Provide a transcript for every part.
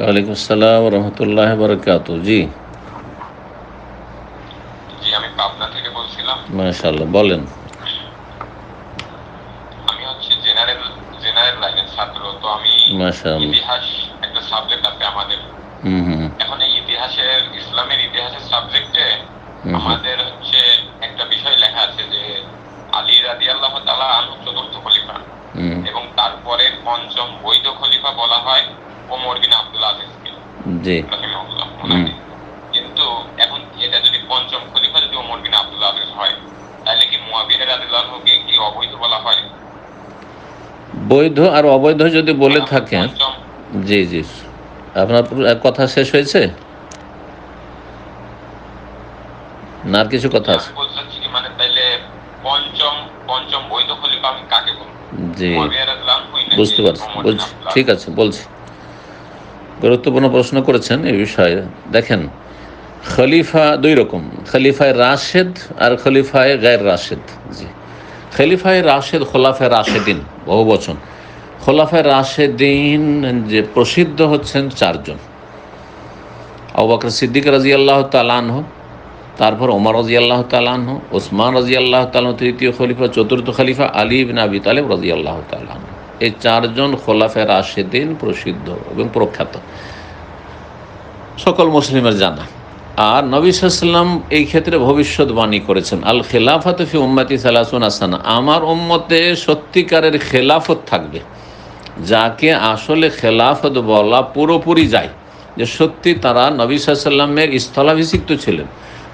ওয়ালাইকুম আসসালাম রহমতুল্লাহ বরকাত। জি। জি আমি পাবনা থেকে বলছিলাম। মাশাল্লাহ বলেন। আমি হচ্ছে জেনারেল জেনারেল লাইনের ছাত্র তো আমি মাশাআল্লাহ। ইতিহাস একটা সাবজেক্ট আছে আমাদের। হুম হুম এখন এই ইতিহাসের ইসলামের ইতিহাসের সাবজেক্টে আমাদের হচ্ছে একটা বিষয় লেখা আছে যে আলী রাদি আল্লাহ তালা আনহু চতুর্থ খলিফা। এবং তারপরে পঞ্চম বৈধ খলিফা বলা হয় ওমর বিন জি। কিন্তু এখন এটা যদি পঞ্চম খলিফা যদি ওমর বিন হয় তাহলে কি মুয়াবিয়া রাদিয়াল্লাহুকে কি অবৈধ বলা হয়? বৈধ আর অবৈধ যদি বলে থাকেন জি জি। আপনার কথা শেষ হয়েছে? না আর কিছু কথা আছে? মানে তাইলে পঞ্চম পঞ্চম বৈধ খলিফা আমি কাকে বলব? জি। বুঝতে পারছি। ঠিক আছে বলছি। গুরুত্বপূর্ণ প্রশ্ন করেছেন এই বিষয়ে। দেখেন, খলিফা দুই রকম, খলিফায় রাশেদ আর খলিফায় গায়ের রাশেদ। জি। খলিফায় রাশেদ, খোলাফায় রাশেদিন, বহু বচন। খোলাফায় রাশেদিন যে প্রসিদ্ধ হচ্ছেন চারজন। আবাকর সিদ্দিক রাজি আল্লাহ তালানহ তারপর ওমর রাজি আল্লাহ তালানহ ওসমান রাজি আল্লাহ তালাহ তৃতীয় খলিফা, চতুর্থ খলিফা, আলী বিন আবি তালেব রাজি আল্লাহ তালাহ এই চারজন খোলাফে রাশেদিন প্রসিদ্ধ এবং প্রখ্যাত। সকল মুসলিমের জানা। আর নবী সাল্লাম এই ক্ষেত্রে ভবিষ্যৎবাণী করেছেন, আল খেলাফত ফি উম্মতি সালাসুন আসানা আমার উম্মতে সত্যিকারের খেলাফত থাকবে, যাকে আসলে খেলাফত বলা পুরোপুরি যায়। যে সত্যি তারা নবী সাল্লামের স্থলাভিষিক্ত ছিলেন,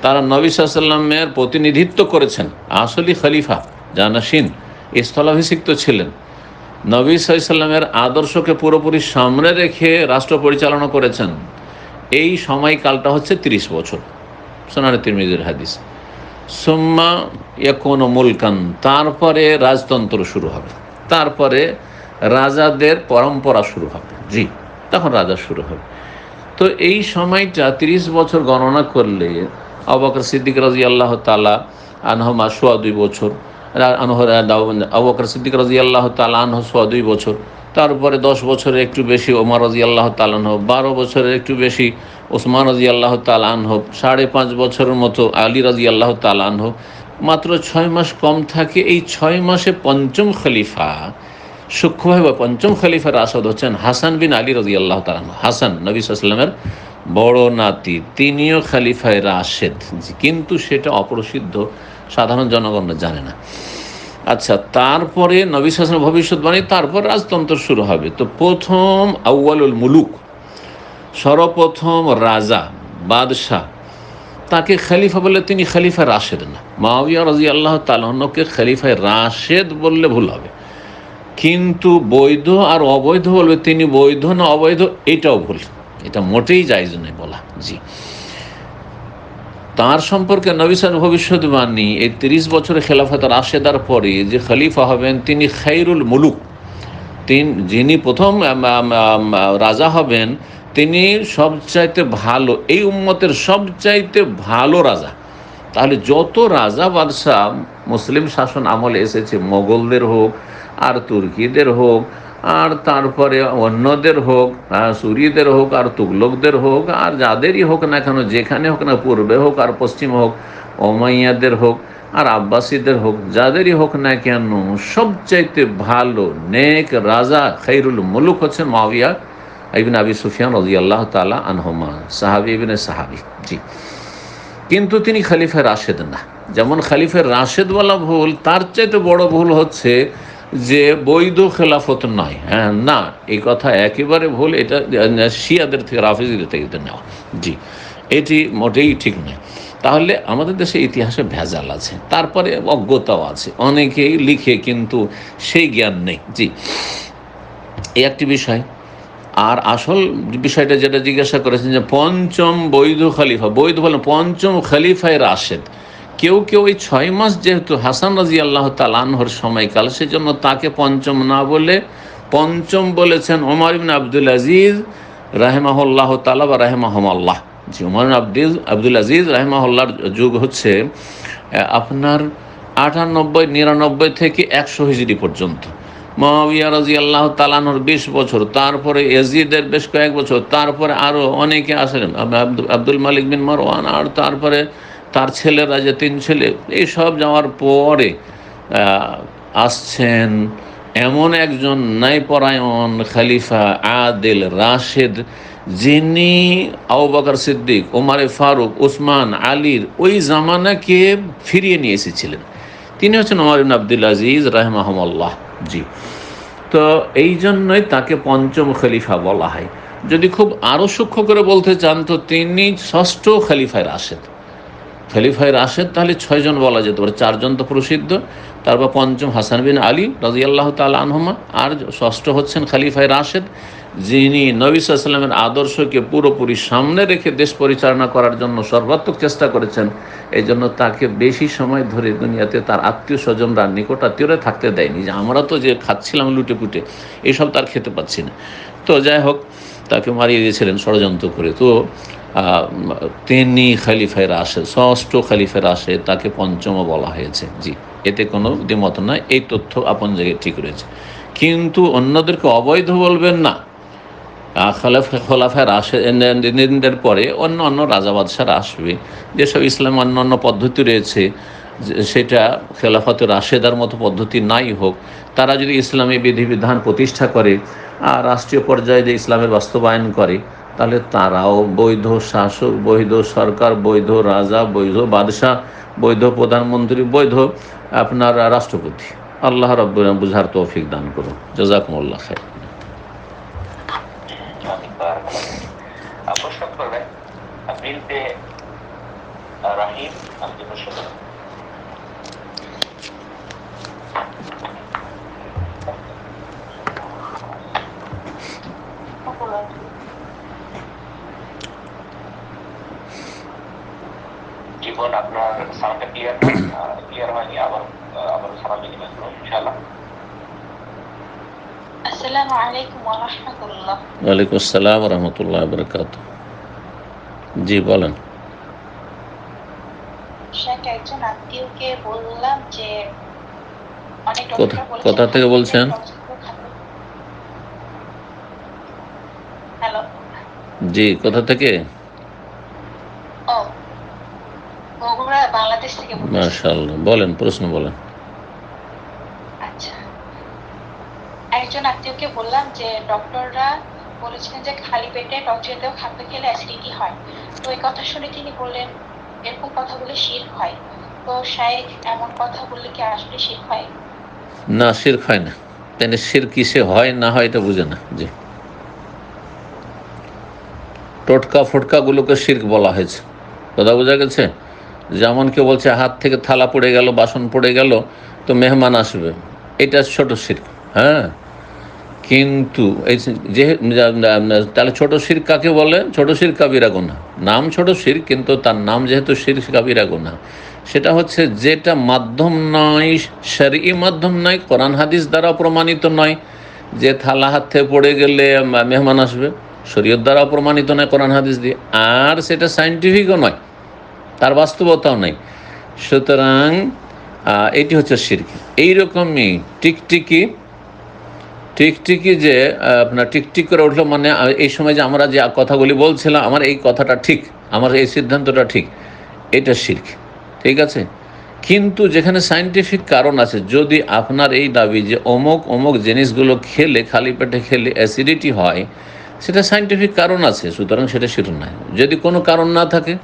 তারা নবী সাল্লামের প্রতিনিধিত্ব করেছেন। আসলে খলিফা, জানাসিন, স্থলাভিষিক্ত ছিলেন। নবী সাল্লামের আদর্শকে পুরোপুরি সামনে রেখে রাষ্ট্র পরিচালনা করেছেন। এই সময়কালটা হচ্ছে ৩০ বছর। সোনার তিরমিজের হাদিস। সোম্মা এখন মুলকান, তারপরে রাজতন্ত্র শুরু হবে। তারপরে রাজাদের পরম্পরা শুরু হবে। জি, তখন রাজা শুরু হবে। তো এই সময়টা ৩০ বছর গণনা করলে অবাকর সিদ্দিক রাজি আল্লাহ তালা আনহমা সোয়া দুই বছর আবকর সিদ্দিক রাজি আল্লাহ তালা আনহ সোয়া দুই বছর। তারপরে দশ বছরের একটু বেশি ওমর রাজি আল্লাহ তালানহ বারো বছরের একটু বেশি ওসমান রাজি আল্লাহ তালানহ সাড়ে পাঁচ বছরের মতো আলী রাজি আল্লাহ তালানহ মাত্র ছয় মাস কম থাকে এই ছয় মাসে পঞ্চম খলিফা। সূক্ষ্মভাবে বা পঞ্চম খলিফার আসাদ হচ্ছেন হাসান বিন আলী রাজি আল্লাহ তালান হাসান নবী সাল্লামের বড় নাতি, তিনিও খলিফায় রাশেদ। কিন্তু সেটা অপ্রসিদ্ধ। সাধারণ জনগণ জানে না। আচ্ছা তারপরে নবী শাসন ভবিষ্যৎবাণী, তারপর রাজতন্ত্র শুরু হবে। তো প্রথম আউয়ালুল মুলুক, সর্বপ্রথম রাজা, বাদশাহ, তাকে খালিফা বললে তিনি খালিফা রাশেদ না। মাওয়া রাজি আল্লাহ তালকে খলিফায় রাশেদ বললে ভুল হবে। কিন্তু বৈধ আর অবৈধ বলবে, তিনি বৈধ না অবৈধ, এটাও ভুল। এটা মোটেই যাইজ নয় বলা। জি। তার সম্পর্কে নবিসান ভবিষ্যৎবাণী এই তিরিশ বছরের খেলাফত রাশেদার পরে যে খলিফা হবেন, তিনি খাইরুল মুলুক। তিন যিনি প্রথম রাজা হবেন, তিনি সবচাইতে ভালো, এই উম্মতের সবচাইতে ভালো রাজা। তাহলে যত রাজা বাদশাহ, মুসলিম শাসন আমলে এসেছে, মোগলদের হোক আর তুর্কিদের হোক আর তারপরে অন্যদের হোক সুরিদের হোক, আর তুগলকদের হোক, আর যাদেরই হোক না কেন, যেখানে হোক না, পূর্বে হোক, আর পশ্চিমে হোক, ওমাইয়াদের হোক, আর আব্বাসীদের হোক, যাদেরই হোক না কেন, সবচাইতে ভালো নেক রাজা খৈরুল মুলুক হচ্ছেন মাবিয়া ইবিন আবি সুফিয়ান রাজি আল্লাহ তালা আনহমা, সাহাবি ইবিনে সাহাবি, জি। কিন্তু তিনি খালিফা রাশেদ না। যেমন খালিফের রাশেদ বলা ভুল, তার চাইতে বড় ভুল হচ্ছে যে বৈধ খেলাফত নয় হ্যাঁ না, এই কথা একেবারে ভুল, এটা শিয়াদের থেকে, রাফিজদের থেকে নেওয়া। জি, এটি মোটেই ঠিক নয়। তাহলে আমাদের দেশে ইতিহাসে ভেজাল আছে, তারপরে অজ্ঞতাও আছে, অনেকেই লিখে কিন্তু সেই জ্ঞান নেই। জি, এই একটি বিষয়। আর আসল বিষয়টা যেটা জিজ্ঞাসা করেছেন যে পঞ্চম বৈধ খলিফা, বৈধ বলেন, পঞ্চম খলিফায় রাশেদ কেউ কেউ এই ছয় মাস যেহেতু হাসান রাজি আল্লাহ তালানহর সময়কাল, সেজন্য তাকে পঞ্চম না বলে পঞ্চম বলেছেন ওমর ইবিন আব্দুল আজিজ রাহেমাহুল্লাহ তালা বা রাহেমাহমাল্লাহ। জি, ওমর আব্দুল আব্দুল আজিজ রাহেমাহুল্লাহর যুগ হচ্ছে আপনার আটানব্বই, নিরানব্বই থেকে একশো হিজড়ি পর্যন্ত। মহাবিয়া রাজি আল্লাহ তালানোর বিশ বছর, তারপরে এজিদের বেশ কয়েক বছর, তারপরে আরও অনেকে আসেন আব্দুল মালিক বিন মারওয়ান, আর তারপরে তার ছেলেরা যে তিন ছেলে এইসব যাওয়ার পরে আসছেন এমন একজন ন্যায়পরায়ণ খালিফা আদিল রাশেদ, যিনি আবু বকর সিদ্দিক ওমারে ফারুক ওসমান আলীর ওই জামানাকে ফিরিয়ে নিয়ে এসেছিলেন। তিনি হচ্ছেন ওমর ইবনে আব্দুল আজিজ রাহমাহমল্লাহ। জি। তো এই জন্যই তাকে পঞ্চম খলিফা বলা হয়। যদি খুব আরও সূক্ষ্ম করে বলতে চান, তো তিনি ষষ্ঠ খলিফায় রাশেদ। খলিফায় রাশেদ, তাহলে ছয়জন বলা যেতে পারে। চারজন তো প্রসিদ্ধ। তারপর পঞ্চম হাসান বিন আলী রাজি আল্লাহ তাল আনহমা। আর ষষ্ঠ হচ্ছেন খলিফায় রাশেদ, যিনি নবী সাল্লামের আদর্শকে পুরোপুরি সামনে রেখে দেশ পরিচালনা করার জন্য সর্বাত্মক চেষ্টা করেছেন। এই জন্য তাকে বেশি সময় ধরে দুনিয়াতে তার আত্মীয় স্বজনরা নিকট আত্মীয়রা থাকতে দেয়নি। যে আমরা তো যে খাচ্ছিলাম লুটে পুটে তার খেতে পাচ্ছি না। তো যাই হোক, তাকে মারিয়ে দিয়েছিলেন ষড়যন্ত্র করে। তো তিনি খালিফায় আসে ষষ্ঠ খালিফায় আসে তাকে পঞ্চম বলা হয়েছে। জি, এতে কোনো দ্বিমত নয় এই তথ্য আপন জায়গায় ঠিক রয়েছে। কিন্তু অন্যদেরকে অবৈধ বলবেন না। খলাফ খোলাফায় রাশেদের পরে অন্য অন্য রাজা বাদশারা আসবে। যেসব ইসলাম অন্য অন্য পদ্ধতি রয়েছে সেটা খেলাফতে রাশেদার মতো পদ্ধতি নাই হোক, তারা যদি ইসলামী বিধিবিধান প্রতিষ্ঠা করে আর রাষ্ট্রীয় পর্যায়ে যে ইসলামের বাস্তবায়ন করে তাহলে তারাও বৈধ শাসক বৈধ সরকার বৈধ রাজা বৈধ বাদশাহ বৈধ প্রধানমন্ত্রী বৈধ আপনার রাষ্ট্রপতি। আল্লাহ রব্বুর বুঝার তৌফিক দান করুন। জাজাকুমুল্লাহ খাই আমি বারাকাল্লাহ। জীবন আপনার সাউন্ডটা ক্লিয়ার ক্লিয়ার হয়নি আবার আবার সারা বিনিময় করুন ইনশাআল্লাহ। আসসালামু আলাইকুম ওয়া রাহমাতুল্লাহ। ওয়ালাইকুম আসসালাম রহমতুল্লাহ বরকাত জি বলেন। একজন আত্মীয়কে বললাম যে অনেক কোথা- ডক্টর বলেছেন কোথা থেকে বলছেন? জি কোথা থেকে ও বগুড়া বাংলাদেশ থেকে বলছি মাশাআল্লাহ। বলেন প্রশ্ন বলেন। আচ্ছা। একজন আত্মীয়কে বললাম যে ডক্টররা বলেছিলেন যে খালি পেটে টক জাতীয় খাদ্য খেলে অ্যাসিডিটি হয়। তো এই কথা শুনে তিনি বললেন এরকম কথা বলে শির হয়। তো এমন কথা বললে কি আসলে শির হয়? না শির হয় না। তাহলে শির কিসে হয় না হয় এটা বুঝে না। জি। টোটকা ফটকাগুলোকে শির্ক বলা হয়েছে। কথা বোঝা গেছে? যেমন কেউ বলছে, হাত থেকে থালা পড়ে গেল, বাসন পড়ে গেল, তো মেহমান আসবে। এটা ছোট শির্ক হ্যাঁ? কিন্তু এই যে তাহলে ছোট শির কাকে বলে? ছোট শির কাবিরা গোনা। নাম ছোট শির কিন্তু তার নাম যেহেতু শির কাবিরা গোনা। সেটা হচ্ছে যেটা মাধ্যম নয়, শরী মাধ্যম নয়, কোরআন হাদিস দ্বারা প্রমাণিত নয়, যে থালা হাত পড়ে গেলে মেহমান আসবে। শরীয়ত দ্বারা প্রমাণিত নয় কোরআন হাদিস দিয়ে। আর সেটা সাইন্টিফিকও নয়। তার বাস্তবতাও নেই। সুতরাং এটি হচ্ছে শিরকি। এইরকমই টিকটিকি টিকটিকি যে আপনার টিকটিক করে উঠল মানে এই সময় যে আমরা যে কথাগুলি বলছিলাম, আমার এই কথাটা ঠিক, আমার এই সিদ্ধান্তটা ঠিক, এটা শির্ক। ঠিক আছে? কিন্তু যেখানে সাইন্টিফিক কারণ আছে, যদি আপনার এই দাবি যে অমুক অমুক জিনিসগুলো খেলে, খালি পেটে খেলে অ্যাসিডিটি হয়, সেটা সাইন্টিফিক কারণ আছে, সুতরাং সেটা শির নয়। যদি কোনো কারণ না থাকে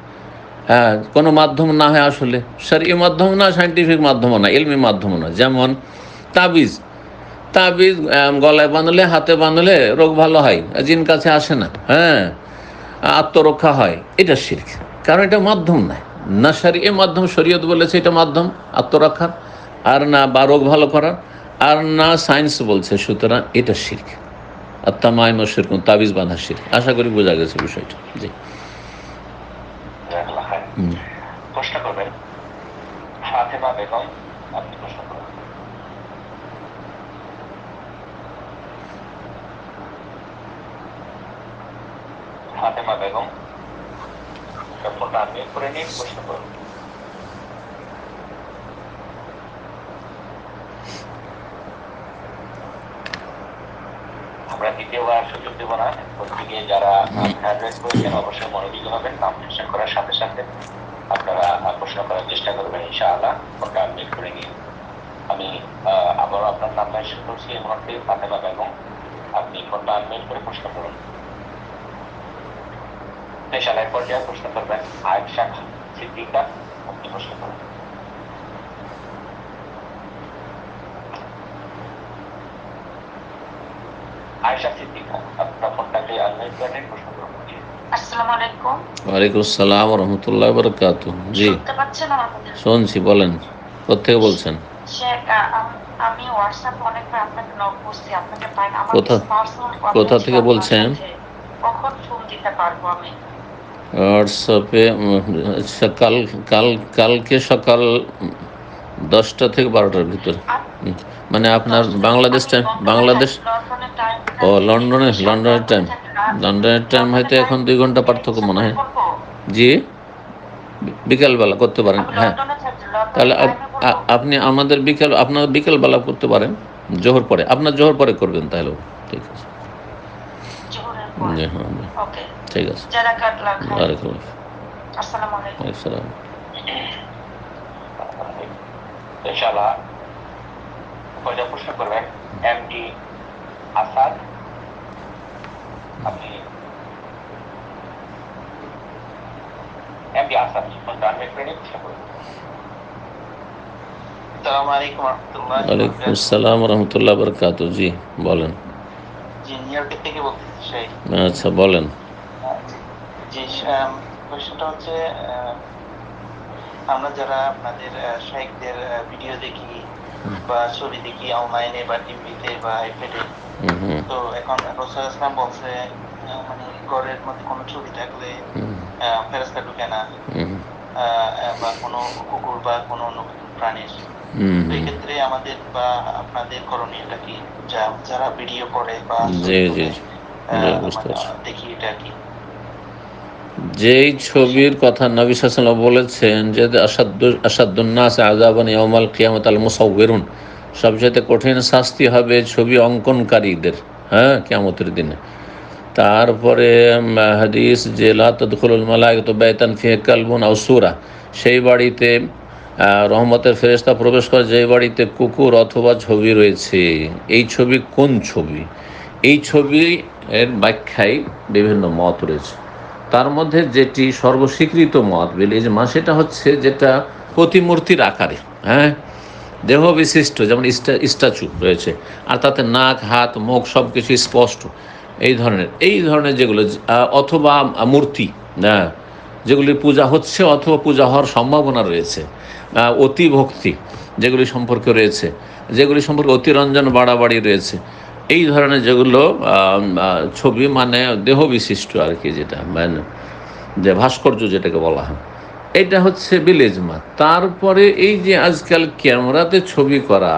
হ্যাঁ কোনো মাধ্যম না হয় আসলে। স্যার এই মাধ্যম না সাইন্টিফিক মাধ্যমও না এলমি মাধ্যমও না। যেমন তাবিজ। তাবিজ গলায় বাঁধলে, হাতে বাঁধলে রোগ ভালো হয় জিন কাছে আসে না। হ্যাঁ আত্মরক্ষা হয়, এটা শির্ক। কারণ এটা মাধ্যম নয় না সারি এ মাধ্যম, শরীয়ত বলেছে এটা মাধ্যম আত্মরক্ষার আর না বা রোগ ভালো করার, আর না সায়েন্স বলছে, সুতরাং এটা শির্ক। আত্মামায় মশির তাবিজ বাঁধা শির্ক। আশা করি বোঝা গেছে বিষয়টা। জি। প্রশ্ন করবেন। ফাতেমা বেগম, আপনি প্রশ্ন করবেন ফাতেমা বেগম ফোনটা আনমিউট করে নিয়ে প্রশ্ন করুন। আর সুযোগ দেবো না। প্রত্যেকে যারা হ্যান্ডরাইজ করেছেন, অবশ্যই মনোযোগী হবেন। নাম মেনশন করার সাথে সাথে আপনারা প্রশ্ন করার চেষ্টা করবেন, ইনশাআল্লাহ। ফোনটা আনমিট করে নিয়ে। আমি আবারও আপনার নাম মেনশন করছি এই মুহূর্তে ফাতেমা বেগম। আপনি ফোনটা আনমিট করে প্রশ্ন করুন। পেশালের পর্যায়ে প্রশ্ন করবেন, আয়েশা সিদ্দিকা আপনি প্রশ্ন করুন। আয়েশা সিদ্দিকা আপনার প্রশ্ন আসসালামু আলাইকুম। ওয়ালাইকুম আসসালাম রহমতুল্লাহ বরকাত জি। শুনতে পাচ্ছেন আমার কথা? শুনছি বলেন। কোথেকে বলছেন? শেখ আমি হোয়াটসঅ্যাপে অনেকবার আপনাকে নক করছি আপনাকে পাই না। আমার কোথা- কোথা থেকে বলছেন? কখন ফোন দিতে পারব আমি? হোয়াটসঅ্যাপে আচ্ছা, কাল কাল কালকে সকাল দশটা থেকে বারোটার ভিতরে। হুম, মানে আপনার বাংলাদেশ টাইম বাংলাদেশ ও লন্ডনে লন্ডনের টাইম লন্ডনের টাইম হয়তো এখন দুই ঘণ্টা পার্থক্য মনে হয়। জি? বিকেলবেলা করতে পারেন হ্যাঁ। তাহলে আপনি আমাদের বিকেল আপনার বিকেলবেলা করতে পারেন জোহর পরে। আপনার জোহর পরে করবেন তাহলে। ঠিক আছে। জি হ্যাঁ ঠিক আছে। ওয়ালাইকুম আসসালামু। পর্যায়ে প্রশ্ন করবেন? এমডি আসাদ আপনি এমডি আসাদ করে নিয়ে প্রশ্ন ওয়ালাইকুম আসসালাম রহমতুল্লাহ বরকাত। জি বলেন। আচ্ছা বলেন। কোয়েশ্চেনটা হচ্ছে আমরা যারা আপনাদের শাইকদের ভিডিও দেখি বা ছবি দেখি অনলাইনে বা টিভিতে বা আইপ্যাডে তো এখন রসুল ইসলাম বলছে মানে ঘরের মধ্যে কোনো ছবি থাকলে ফেরেশতা ঢুকে না। বা কোনো কুকুর বা কোনো অন্য প্রাণীর। এক্ষেত্রে আমাদের বা আপনাদের করণীয়টা কি? যারা ভিডিও করে বা মানে। দেখি এটা কি? যেই ছবির কথা নবী সাল্লাম বলেছেন যে আসাদ্দু আসাদুন্নাস আজাবান ইয়ামাল কিয়ামত আল মুসাউবিরুন সবচেয়ে কঠিন শাস্তি হবে ছবি অঙ্কনকারীদের হ্যাঁ কিয়ামতের দিনে। তারপরে হাদিস যে লা তদখুলুল মালাইক তো বেতান ফিহে কালবুন আও সূরা, সেই বাড়িতে রহমতের ফেরেশতা প্রবেশ করে যে বাড়িতে কুকুর অথবা ছবি রয়েছে, এই ছবি কোন ছবি? এই ছবি এর ব্যাখ্যায় বিভিন্ন মত রয়েছে। তার মধ্যে যেটি সর্বস্বীকৃত মত বিলিজমা সেটা হচ্ছে যেটা প্রতিমূর্তির আকারে হ্যাঁ? দেহ বিশিষ্ট যেমন স্ট্যাচু রয়েছে, আর তাতে নাক, হাত, মুখ সব কিছু স্পষ্ট, এই ধরনের এই ধরনের যেগুলো অথবা মূর্তি হ্যাঁ যেগুলির পূজা হচ্ছে অথবা পূজা হওয়ার সম্ভাবনা রয়েছে অতিভক্তি যেগুলি সম্পর্কে রয়েছে, যেগুলি সম্পর্কে অতিরঞ্জন বাড়াবাড়ি রয়েছে এই ধরনের যেগুলো ছবি মানে দেহ বিশিষ্ট আর কি যেটা মানে যে ভাস্কর্য যেটাকে বলা হয়। এটা হচ্ছে বিলেজমা। তারপরে এই যে আজকাল ক্যামেরাতে ছবি করা,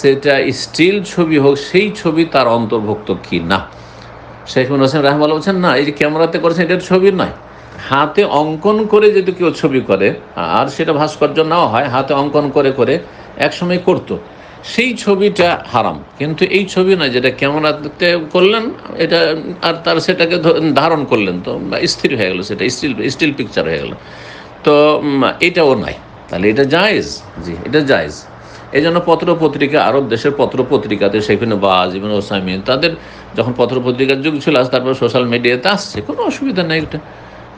সেটা স্টিল ছবি হোক, সেই ছবি তার অন্তর্ভুক্ত কি না? শেখ মুন হোসেন রাহমাল বলছেন, না, এই যে ক্যামেরাতে করেছেন এটার ছবি নয়। হাতে অঙ্কন করে যদি কেউ ছবি করে, আর সেটা ভাস্কর্য নাও হয়, হাতে অঙ্কন করে করে একসময় করতো। সেই ছবিটা হারাম। কিন্তু এই ছবি নয়, যেটা ক্যামেরাতে করলেন, এটা আর তার সেটাকে ধারণ করলেন। তো স্থির হয়ে গেল সেটা স্টিল স্টিল পিকচার হয়ে গেল। তো এটাও নাই তাহলে এটা জায়েজ? জি, এটা জায়েজ। এই জন্য পত্র পত্রিকা আরব দেশের পত্র পত্রিকাতে সেখানে বাজ ইবিন ওসাইমিন, তাদের যখন পত্র পত্রিকার যুগ ছিল আজ তারপর সোশ্যাল মিডিয়াতে আসছে। কোনো অসুবিধা নেই এটা।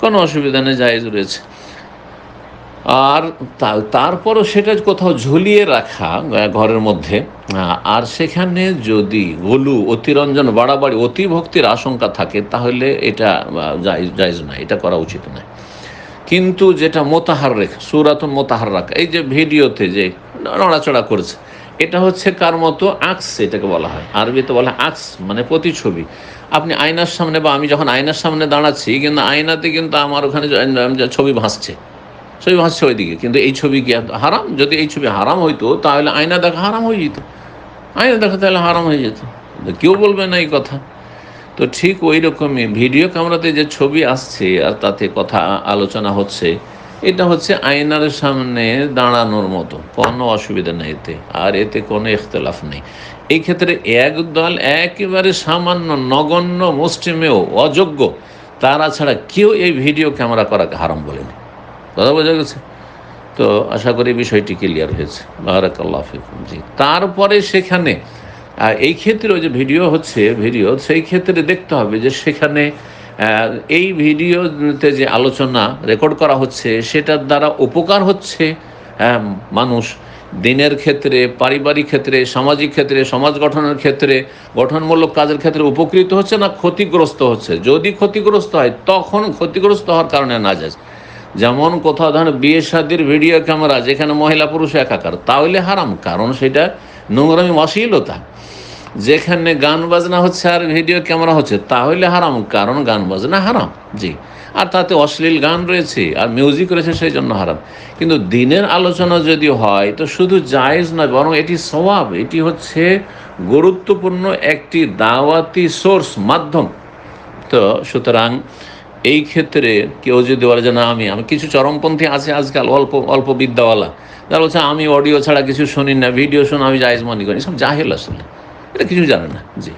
কোনো অসুবিধা নেই, জায়েজ রয়েছে। আর তারপরও সেটা কোথাও ঝুলিয়ে রাখা ঘরের মধ্যে আর সেখানে যদি গলু অতিরঞ্জন, বাড়াবাড়ি, অতিভক্তির আশঙ্কা থাকে, তাহলে এটা জায়েজ নয়, এটা করা উচিত নয়। কিন্তু যেটা মোতাহার রেখ, সুরাতুন মোতাহার রাখা, এই যে ভিডিওতে যে নড়াচড়া করেছে, এটা হচ্ছে কার মতো? আক্স এটাকে বলা হয়। আরবিতে বলা হয় আক্স মানে প্রতিছবি আপনি আয়নার সামনে বা আমি যখন আয়নার সামনে দাঁড়াচ্ছি, কিন্তু আয়নাতে কিন্তু আমার ওখানে ছবি ভাসছে। ছবি ভাসছে ওইদিকে। কিন্তু এই ছবি কি হারাম? যদি এই ছবি হারাম হইতো, তাহলে আয়না দেখা হারাম হয়ে যেত। আয়না দেখা তাহলে হারাম হয়ে যেত। কেউ বলবে না এই কথা। তো ঠিক ওই রকমই ভিডিও ক্যামেরাতে যে ছবি আসছে আর তাতে কথা আলোচনা হচ্ছে, এটা হচ্ছে আয়নার সামনে দাঁড়ানোর মতো। কোনো অসুবিধা নেই এতে। আর এতে কোনো ইখতলাফ নেই। এই ক্ষেত্রে একদল একেবারে সামান্য নগণ্য মুসলিমেও অযোগ্য, তারা ছাড়া কেউ এই ভিডিও ক্যামেরা করাকে হারাম বলেনি। কথা বোঝা গেছে? তো আশা করি বিষয়টি ক্লিয়ার হয়েছে। বারাকাল্লাহ ফিকুম। জি। তারপরে সেখানে এই ক্ষেত্রে যে ভিডিও হচ্ছে ভিডিও সেই ক্ষেত্রে দেখতে হবে যে সেখানে এই ভিডিওতে যে আলোচনা রেকর্ড করা হচ্ছে সেটার দ্বারা উপকার হচ্ছে হ্যাঁ, মানুষ। দিনের ক্ষেত্রে পারিবারিক ক্ষেত্রে সামাজিক ক্ষেত্রে সমাজ গঠনের ক্ষেত্রে গঠনমূলক কাজের ক্ষেত্রে উপকৃত হচ্ছে না ক্ষতিগ্রস্ত হচ্ছে? যদি ক্ষতিগ্রস্ত হয় তখন ক্ষতিগ্রস্ত হওয়ার কারণে না যায় যেমন কোথাও ধরেন বিয়ে শাদির ভিডিও ক্যামেরা যেখানে মহিলা পুরুষ একাকার, তাহলে হারাম। কারণ সেটা নোংরামি, অশ্লীলতা। যেখানে গান বাজনা হচ্ছে আর ভিডিও ক্যামেরা হচ্ছে, তাহলে হারাম। কারণ গান বাজনা হারাম, জি। আর তাতে অশ্লীল গান রয়েছে, আর মিউজিক রয়েছে, সেই জন্য হারাম। কিন্তু দিনের আলোচনা যদি হয়, তো শুধু জায়েজ নয়, বরং এটি স্বভাব এটি হচ্ছে গুরুত্বপূর্ণ একটি দাওয়াতি সোর্স মাধ্যম। তো সুতরাং এই ক্ষেত্রে কেউ যদি বলে যে না আমি আমি কিছু চরমপন্থী আছে আজকাল অল্প অল্প বিদ্যাওয়ালা যারা বলছে আমি অডিও ছাড়া কিছু শুনি না ভিডিও শুনে আমি জায়েজ মনে করি সব জাহেল আসলে এটা কিছু জানে না জি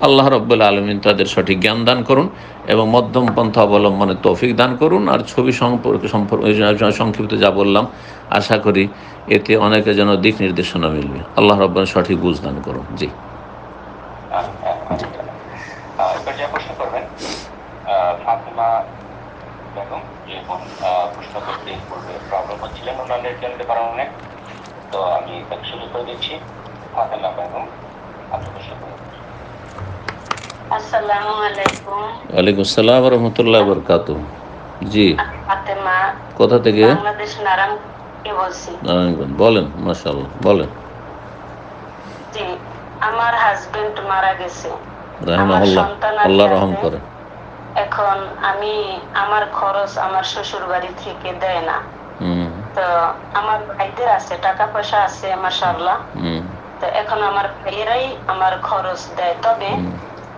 আল্লাহ রব্বুল্লা আলমিন তাদের সঠিক জ্ঞান দান করুন এবং মধ্যম পন্থা অবলম্বনে তৌফিক দান করুন আর ছবি সম্পর্কে সম্পর্কে সংক্ষিপ্ত যা বললাম আশা করি এতে অনেকের যেন দিক নির্দেশনা মিলবে আল্লাহ রব্বান সঠিক বুঝ দান করুন জি এবার যা প্রশ্ন করবেন আহ, ফাতেমা বেগম যে প্রশ্ন করতে পূর্বে প্রবলেম হচ্ছিলেন ওনার নেটজনের কারণে তো আমি তাকে শুরু করে দিচ্ছি। ফাতেমা বেগম আপনি প্রশ্ন করুন। আসসালামু আলাইকুম। ওয়ালাইকুম আসসালাম রহমতুল্লাহ বরকাত জি। ফাতেমা। কোথা থেকে? বাংলাদেশ নারায়ণ কে বলছি। নারায়ণগঞ্জ বলেন বলেন। জি আমার হাজবেন্ড মারা গেছে। রাহমাহুল্লাহ আল্লাহ রহম আছে। এখন আমি আমার খরচ আমার শ্বশুর বাড়ি থেকে দেয় না। তো আমার ভাইদের আছে টাকা পয়সা আছে মাশাআল্লাহ। হুম। তো এখন আমার ভাইয়েরাই আমার খরচ দেয়। তবে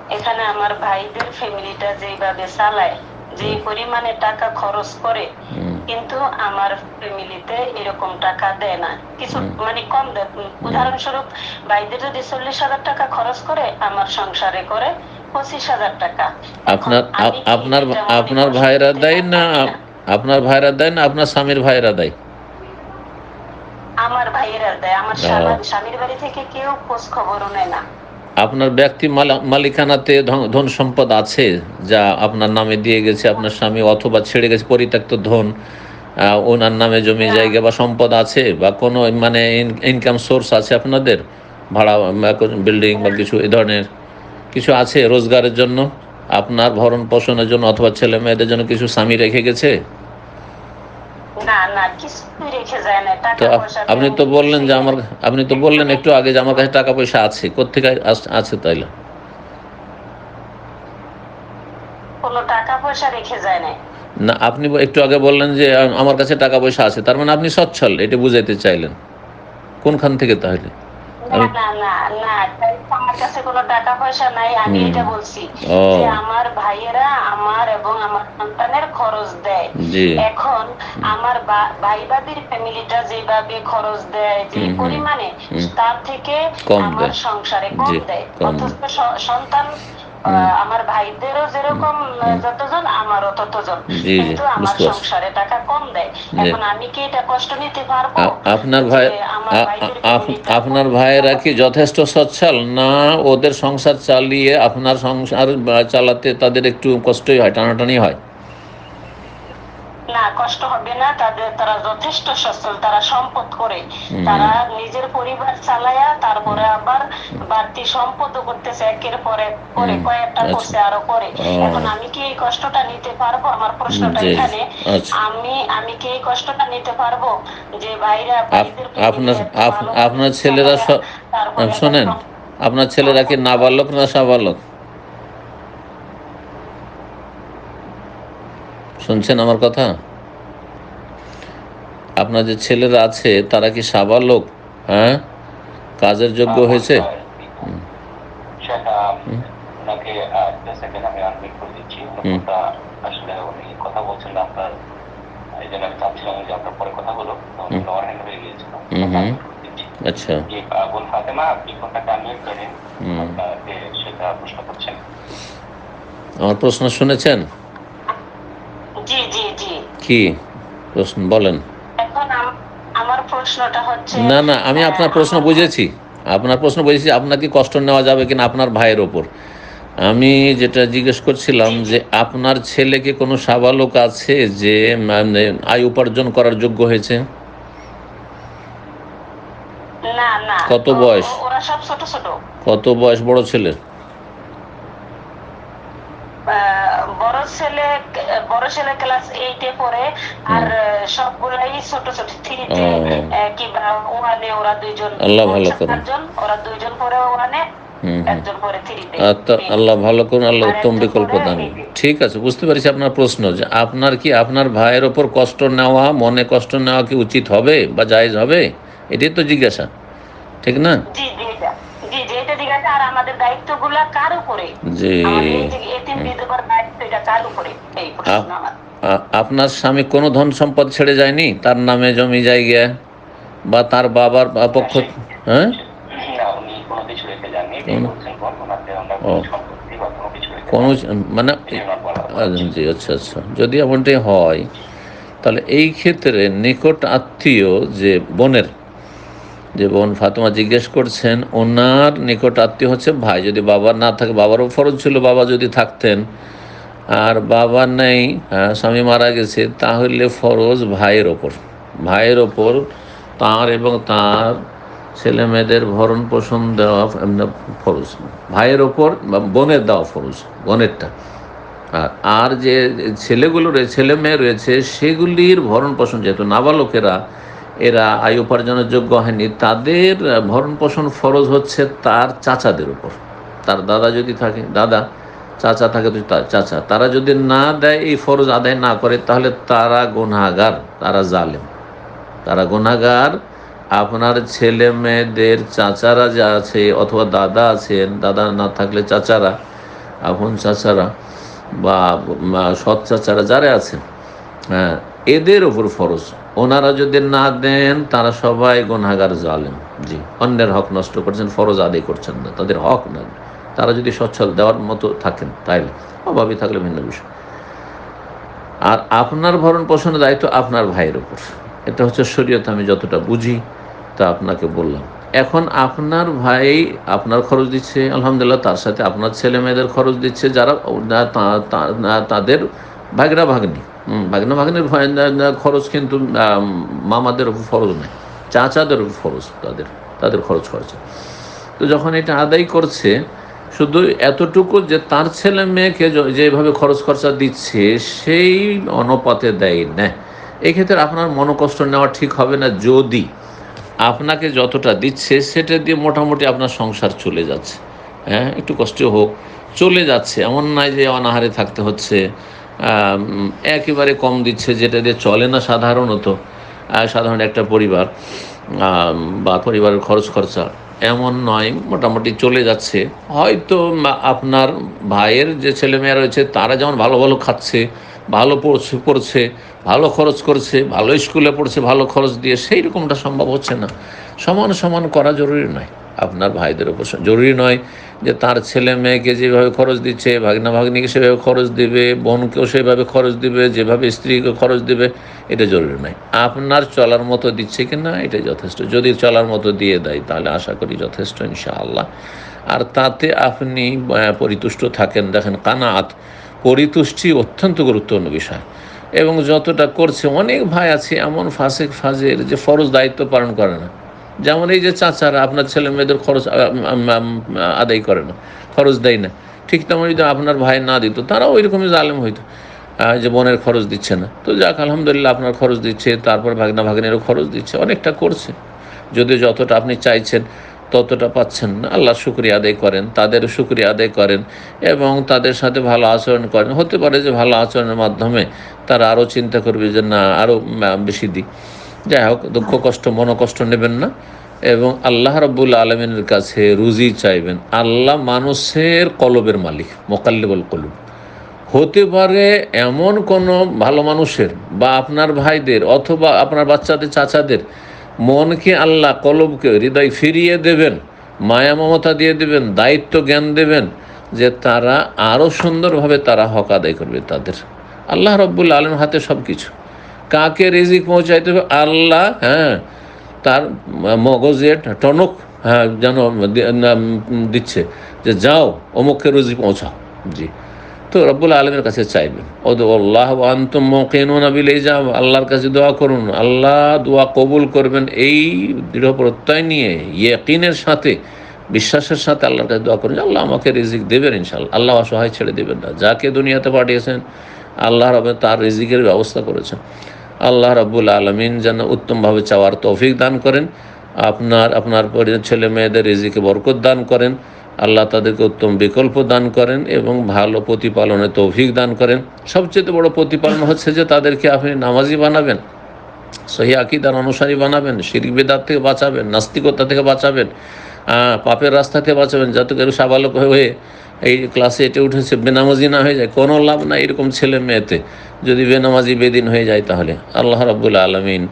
এখানে আমার ভাইদের ফ্যামিলিটা যেভাবে চালায় যে পরিমাণে টাকা খরচ করে কিন্তু আমার ফ্যামিলিতে এরকম টাকা দেয় না। কিছু মানে কম দেয়। উদাহরণস্বরূপ ভাইদের যদি চল্লিশ হাজার টাকা খরচ করে আমার সংসারে করে আপনার আপনার আপনার ভাইরা দেয় না আপনার ভাইরা দেয় না আপনার স্বামীর ভাইরা দেয়? আমার ভাইয়েরা দেয় আমার স্বামীর বাড়ি থেকে কেউ খোঁজ খবরও নেয় না। আপনার ব্যক্তি মালিকানাতে ধন- সম্পদ আছে যা আপনার নামে দিয়ে গেছে আপনার স্বামী অথবা ছেড়ে গেছে পরিত্যক্ত ধন ওনার নামে জমি জায়গা বা সম্পদ আছে বা কোনো মানে ইনকাম সোর্স আছে আপনাদের? ভাড়া বিল্ডিং বা কিছু এই ধরনের? কিছু আছে রোজগারের জন্য? আপনার ভরণ পোষণের জন্য অথবা ছেলে মেয়েদের জন্য কিছু স্বামী রেখে গেছে? তো আপনি তো বললেন যে আমার আপনি তো বললেন একটু আগে যে আমার কাছে টাকা পয়সা আছে কোথেকে আছে তাইলে? না আপনি একটু আগে বললেন যে আমার কাছে টাকা পয়সা আছে তার মানে আপনি সচ্ছল এটা বুঝাইতে চাইলেন। কোনখান থেকে তাহলে? না না না না আমার কাছে কোনো টাকা পয়সা নাই আমি এটা বলছি যে আমার ভাইয়েরা আমার এবং আমার সন্তানের খরচ দেয়। এখন আমার ভাইবাদির ফ্যামিলিটা যেভাবে খরচ দেয় যে পরিমাণে তার থেকে আমার সংসারে কম দেয়। অথচ সন্তান আমার ভাইদেরও যেরকম যতজন আমারও ততজন। জি, জি, কিন্তু আমার। সংসারে টাকা কম দেয়। এখন আমি কি এটা কষ্ট নিতে পারব? আপনার ভাই আপনার ভাইয়েরা কি যথেষ্ট সচ্ছল? না ওদের সংসার চালিয়ে আপনার সংসার চালাতে তাদের একটু কষ্টই হয় টানাটানি হয়? না কষ্ট হবে না তাদের তারা যথেষ্ট সচ্ছল তারা সম্পদ করে। তারা নিজের পরিবার চালায়া তারপরে আবার বাড়তি সম্পদও করতেছে একের পরে করে কয়েকটা আচ্ছা। করছে আরও করে। এখন আমি কি এই কষ্টটা নিতে পারব? আমার প্রশ্নটা এখানে। আচ্ছা। আমি আমি কি এই কষ্টটা নিতে পারব? যে ভাইরা আপ- আপনার আপনার ছেলেরা শোনেন। আপনার ছেলেরা কি নাবালক না সাবালক? শুনছেন আমার কথা? আপনার যে ছেলেরা আছে তারা কি সাবার লোক? হ্যাঁ? কাজের যোগ্য হয়েছে? হয়ে হুম। আচ্ছা। আমার প্রশ্ন শুনেছেন? জি জি জি। কি? প্রশ্ন বলেন। এখন আমার প্রশ্নটা হচ্ছে না না আমি আপনার প্রশ্ন বুঝেছি। আপনার প্রশ্ন বুঝেছি আপনাকে কষ্ট নেওয়া যাবে কিনা আপনার ভাইয়ের ওপর? আমি যেটা জিজ্ঞেস করছিলাম যে আপনার ছেলেকে কোনো সাবালক আছে যে মানে আয় উপার্জন করার যোগ্য হয়েছে? কত বয়স? কত বয়স বড় ছেলের? বড় ছেলে বড় ছেলে ক্লাস এইটে পড়ে আর সবগুলাই ছোট ছোট থ্রিতে কিংবা ওয়ানে ওরা দুইজন আল্লাহ ভালো করুন। ওরা দুইজন পরে ওয়ানে তো। আল্লাহ ভালো করুন আল্লাহ উত্তম বিকল্প দান। ঠিক আছে বুঝতে পারছি আপনার প্রশ্ন যে আপনার কি আপনার ভাইয়ের ওপর কষ্ট নেওয়া মনে কষ্ট নেওয়া কি উচিত হবে বা জায়েজ হবে? এটাই তো জিজ্ঞাসা। ঠিক না জি জি এটা জি জি এটা ঠিক আছে আর আমাদের দায়িত্বগুলা কার উপরে? যে আমাদের এতিম বিধবার দায়িত্ব এটা কার উপরে? এই প্রশ্ন আমার। আপনার স্বামী কোনো ধন সম্পদ ছেড়ে যায়নি? তার নামে জমি জায়গা বা তার বাবার পক্ষ হ্যাঁ কোনো তিনি কোনো- মানে আচ্ছা, জি আচ্ছা আচ্ছা। যদি এমনটাই হয় তাহলে এই ক্ষেত্রে নিকট আত্মীয় যে বোনের যে বোন ফাতেমা জিজ্ঞেস করছেন ওনার নিকট আত্মীয় হচ্ছে ভাই। যদি বাবা না থাকে বাবারও ফরজ ছিল বাবা যদি থাকতেন। আর বাবা নেই হ্যাঁ, স্বামী মারা গেছে তাহলে ফরজ ভাইয়ের ওপর। ভাইয়ের ওপর তার এবং তার ছেলে মেয়েদের ভরণ পোষণ দেওয়া ফরজ। ভাইয়ের ওপর বোনের দেওয়া ফরজ বোনেরটা। আর আর যে ছেলেগুলো রয়েছে ছেলে মেয়ে রয়েছে সেগুলির ভরণ পোষণ যেহেতু নাবালকেরা এরা আয় উপার্জনের যোগ্য হয়নি। তাদের ভরণ পোষণ ফরজ হচ্ছে তার চাচাদের উপর। তার দাদা যদি থাকে, দাদা, চাচা থাকে তো চাচা। তারা যদি না দেয় এই ফরজ আদায় না করে, তাহলে তারা গুনাগার তারা জালেম। তারা গুনাগার আপনার ছেলে মেয়েদের চাচারা যা আছে অথবা দাদা আছেন, দাদা না থাকলে চাচারা, আপন চাচারা বা সৎ চাচারা যারা আছেন হ্যাঁ এদের ওপর ফরজ। ওনারা যদি না দেন, তারা সবাই গুনাগার জালেম। জি, অন্যের হক নষ্ট করছেন, ফরজ আদায় করছেন না, তাদের হক না। তারা যদি সচ্ছল দেওয়ার মতো থাকেন, তাইলে অভাবী থাকলে ভিন্ন বিষয়। আর আপনার ভরণ পোষণের দায়িত্ব আপনার ভাইয়ের উপর। এটা হচ্ছে শরীয়ত, আমি যতটা বুঝি, তা আপনাকে বললাম। এখন আপনার ভাই আপনার খরচ দিচ্ছে, আলহামদুলিল্লাহ, তার সাথে আপনার ছেলে মেয়েদের খরচ দিচ্ছে, যারা তাদের ভাগনা ভাগ্নি ভাগনা ভাগ্নির খরচ কিন্তু মামাদের উপর ফরজ নেই। চাচাদের উপর ফরজ, তাদের তাদের খরচ খরচা। তো যখন এটা আদায় করছে, শুধু এতটুকু যে তার ছেলে মেয়েকে যেভাবে খরচ খরচা দিচ্ছে, সেই অনুপাতে দেয় না। এক্ষেত্রে আপনার মনোকষ্ট নেওয়া ঠিক হবে না যদি আপনাকে যতটা দিচ্ছে, সেটা দিয়ে মোটামুটি আপনার সংসার চলে যাচ্ছে। হ্যাঁ একটু কষ্ট হোক, চলে যাচ্ছে। এমন নয় যে অনাহারে থাকতে হচ্ছে। একেবারে কম দিচ্ছে, যেটা দিয়ে চলে না সাধারণত সাধারণ একটা পরিবার বা পরিবারের খরচ খরচা। এমন নয়, মোটামুটি চলে যাচ্ছে। হয়তো আপনার ভাইয়ের যে ছেলেমেয়েরা রয়েছে, তারা যেমন ভালো ভালো খাচ্ছে, ভালো পড়ছে পড়ছে, ভালো খরচ করছে, ভালো স্কুলে পড়ছে, ভালো খরচ দিয়ে, সেই রকমটা সম্ভব হচ্ছে না। সমান সমান করা জরুরি নয়। আপনার ভাইদের উপর জরুরি নয় যে তার ছেলে মেয়েকে যেভাবে খরচ দিচ্ছে, ভাগনা ভাগ্নিকে সেভাবে খরচ দিবে, বোনকেও সেভাবে খরচ দিবে, যেভাবে স্ত্রীকে খরচ দিবে, এটা জরুরি নয়। আপনার চলার মতো দিচ্ছে কি না এটা যথেষ্ট। যদি চলার মতো দিয়ে দেয়, তাহলে আশা করি যথেষ্ট, ইনশাআল্লাহ। আর তাতে আপনি পরিতুষ্ট থাকেন। দেখেন, কানাত, পরিতুষ্টি অত্যন্ত গুরুত্বপূর্ণ বিষয়। এবং যতটা করছে, অনেক ভাই আছে এমন ফাসেক, ফাজের, যে ফরজ দায়িত্ব পালন করে না। যেমন এই যে চাচারা, আপনার ছেলে মেয়েদের খরচ আদায় করে না, খরচ দেয় না। ঠিক তেমন যদি আপনার ভাই না দিত, তারাও ওই রকমই জালেম হইতো। যে বোনের খরচ দিচ্ছে না। তো যাক, আলহামদুলিল্লাহ আপনার খরচ দিচ্ছে, তারপর ভাগনা ভাগনেরও খরচ দিচ্ছে, অনেকটা করছে। যদি যতটা আপনি চাইছেন, ততটা পাচ্ছেন না। আল্লাহ শুক্রিয়া আদায় করেন তাদের শুক্রিয়া আদায় করেন এবং তাদের সাথে ভালো আচরণ করেন। হতে পারে যে ভালো আচরণের মাধ্যমে তারা আরও চিন্তা করবে যে, না, আরও বেশি দিই। যাই হোক দুঃখ, কষ্ট মনোকষ্ট নেবেন না। এবং আল্লাহ রব্বুল আলমিনের কাছে রুজি চাইবেন। আল্লাহ মানুষের কলবের মালিক, মোকাল্লিবল কলব। হতে পারে এমন কোনো ভালো মানুষের বা আপনার ভাইদের অথবা আপনার বাচ্চাদের, চাচাদের, মনকে আল্লাহ কলবকে হৃদয় ফিরিয়ে দেবেন, মায়া মমতা দিয়ে দেবেন, দায়িত্ব জ্ঞান দেবেন যে তারা আরও সুন্দরভাবে তারা হক আদায় করবে তাদের। আল্লাহ রব্বুল আলম হাতে সব কিছু কাকে রিজিক পৌঁছাইতে হবে? আল্লাহ হ্যাঁ তার মগজে টনক হ্যাঁ যেন দিচ্ছে যে যাও, অমুককে রুজি পৌঁছাও। জি। তো রব্বুল আলমের কাছে চাইবেন। আল্লাহ আন্তম মকিনুন বিলে যা আল্লাহর কাছে দোয়া করুন। আল্লাহ দোয়া কবুল করবেন এই দৃঢ় প্রত্যয় নিয়ে, ইয়েকিনের সাথে, বিশ্বাসের সাথে আল্লাহর কাছে দোয়া করুন আল্লাহ আমাকে রিজিক দেবেন ইনশাল্লাহ আল্লাহ অসহায় ছেড়ে দেবেন না। যাকে দুনিয়াতে পাঠিয়েছেন আল্লাহ রবে তার রিজিকের ব্যবস্থা করেছেন। আল্লাহ রাব্বুল আলমিন যেন উত্তমভাবে চাওয়ার তৌফিক দান করেন। আপনার আপনার ছেলে মেয়েদের রিজিকে বরকত দান করেন। আল্লাহ তাদেরকে উত্তম বিকল্প দান করেন এবং ভালো প্রতিপালনে তৌফিক দান করেন। সবচেয়ে বড় প্রতিপালন হচ্ছে যে তাদেরকে আপনি নামাজি বানাবেন, সহি আকিদার অনুসারী বানাবেন, শিরিক বেদার থেকে বাঁচাবেন, নাস্তিকতা থেকে বাঁচাবেন পাপের রাস্তা থেকে বাঁচাবেন, যাতে কেউ সাবালক হয়ে এই ক্লাসে এটে উঠেছে, বেনামাজি না হয়ে যায়, কোনো লাভ না এরকম ছেলে মেয়েতে। যদি বেনামাজি বেদিন হয়ে যায় তাহলে, আল্লাহ রাবুল আলমিন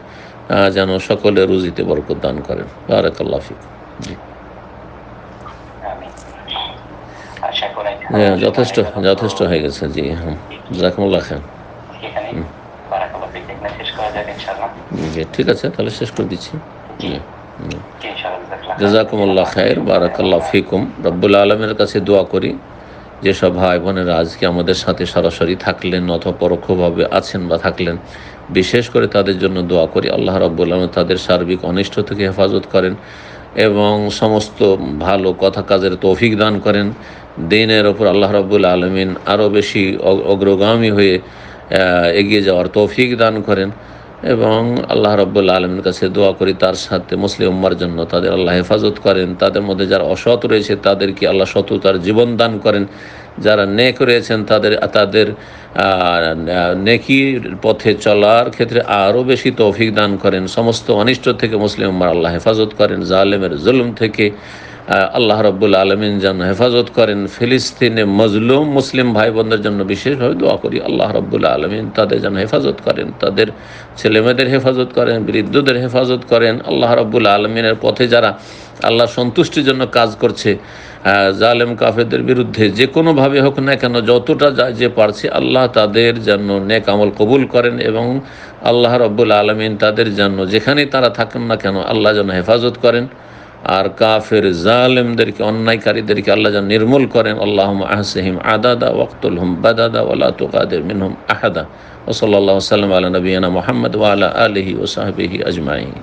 যেন সকলে রুজিতে বরকত দান করেন। বারাকাল্লাহ ফিক। হ্যাঁ যথেষ্ট যথেষ্ট হয়ে গেছে, জি হ্যাঁ জাকমুল্লাহ খান ঠিক আছে, তাহলে শেষ করে দিচ্ছি। জি ইনশাআল্লাহ জাজাকুমুল্লাহ খায়ের বারাকাল্লাহ ফিকুম। রব্বুল আলমের কাছে দোয়া করি যেসব ভাই বোনেরা আজকে আমাদের সাথে সরাসরি থাকলেন অথবা পরোক্ষভাবে আছেন বা থাকলেন, বিশেষ করে তাদের জন্য দোয়া করি। আল্লাহ রব্বুল আলম তাদের সার্বিক অনিষ্ট থেকে হেফাজত করেন এবং সমস্ত ভালো কথা কাজের তৌফিক দান করেন। দিনের ওপর আল্লাহ রব্বুল আলমিন আরও বেশি অগ্রগামী হয়ে এগিয়ে যাওয়ার তৌফিক দান করেন। এবং আল্লাহ রব্বুল আলমের কাছে দোয়া করি তার সাথে মুসলিম উম্মার জন্য তাদের আল্লাহ হেফাজত করেন, তাদের মধ্যে যারা অসৎ রয়েছে তাদেরকে আল্লাহ সততার জীবন দান করেন, যারা নেক রয়েছেন তাদের তাদের নেকির পথে চলার ক্ষেত্রে আরও বেশি তৌফিক দান করেন, সমস্ত অনিষ্ট থেকে মুসলিম উম্মার আল্লাহ হেফাজত করেন, জালেমের জুলুম থেকে আল্লাহ রব্বুল আলমিন যেন হেফাজত করেন ফিলিস্তিনে মজলুম মুসলিম ভাই বোনদের জন্য বিশেষভাবে দোয়া করি। আল্লাহ রব্বুল আলমিন তাদের যেন হেফাজত করেন, তাদের ছেলেমেয়েদের হেফাজত করেন, বৃদ্ধদের হেফাজত করেন। আল্লাহ রব্বুল আলমিনের পথে যারা আল্লাহ সন্তুষ্টির জন্য কাজ করছে জালেম কাফেদের বিরুদ্ধে যে কোনোভাবে হোক না কেন যতটা যা যে পারছে আল্লাহ তাদের যেন নেক আমল কবুল করেন এবং আল্লাহ রব্বুল আলমিন তাদের জন্য যেখানেই তারা থাকেন না কেন আল্লাহ যেন হেফাজত করেন। আর কাফের জালেমদেরকে, অন্যায়কারীদেরকে আল্লাহ যেন নির্মূল করেন। আল্লাহ আহসিম আদাদা ওয়াক্তুল হুম বাদাদা ওলা তুকাদের মিনহুম আহাদা। ওসল্লা সাল্লাম আল্লাহ নবীনা মোহাম্মদ ওয়ালা আলহি ওসাহবিহি আজমাইন।